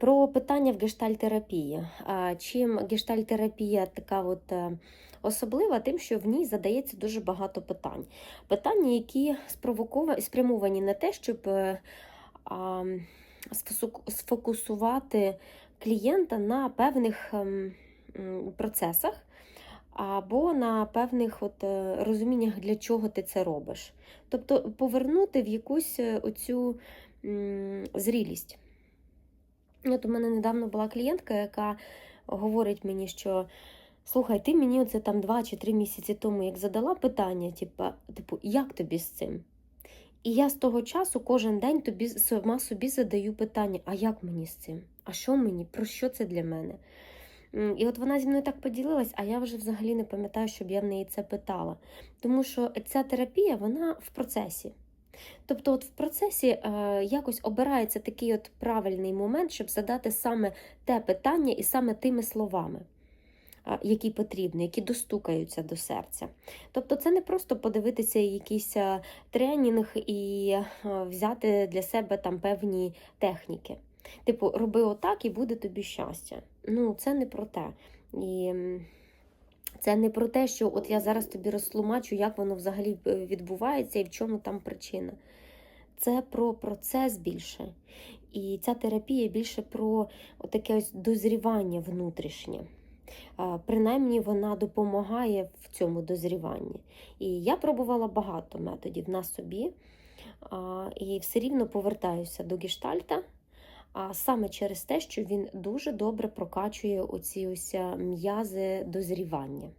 Про питання в гештальтерапії. Чим гештальтерапія така от е, особлива, тим, що в ній задається дуже багато питань. Питання, які спрямовані на те, щоб е, сфокусувати клієнта на певних ем, процесах. Або на певних от, е, розуміннях, для чого ти це робиш. Тобто повернути в якусь оцю зрілість. От у мене недавно була клієнтка, яка говорить мені, що слухай, ти мені оце там два чи три місяці тому як задала питання, типу, типу, як тобі з цим? І я з того часу кожен день тобі сама собі задаю питання: а як мені з цим? А що мені? Про що це для мене? І от вона зі мною так поділилась, а я вже взагалі не пам'ятаю, щоб я в неї це питала. Тому що ця терапія, вона в процесі. Тобто, от в процесі е, якось обирається такий от правильний момент, щоб задати саме те питання і саме тими словами, які потрібні, які достукаються до серця. Тобто, це не просто подивитися якийсь е, тренінг і е, взяти для себе там певні техніки. Типу, роби отак і буде тобі щастя. Ну, це не про те. І це не про те, що от я зараз тобі розтлумачу, як воно взагалі е, відбувається і в чому там причина. Це про процес більше. І ця терапія більше про таке ось дозрівання внутрішнє. Принаймні вона допомагає в цьому дозріванні. І я пробувала багато методів на собі, і все рівно повертаюся до гештальта. А саме через те, що він дуже добре прокачує оці ось е, м'язи дозрівання.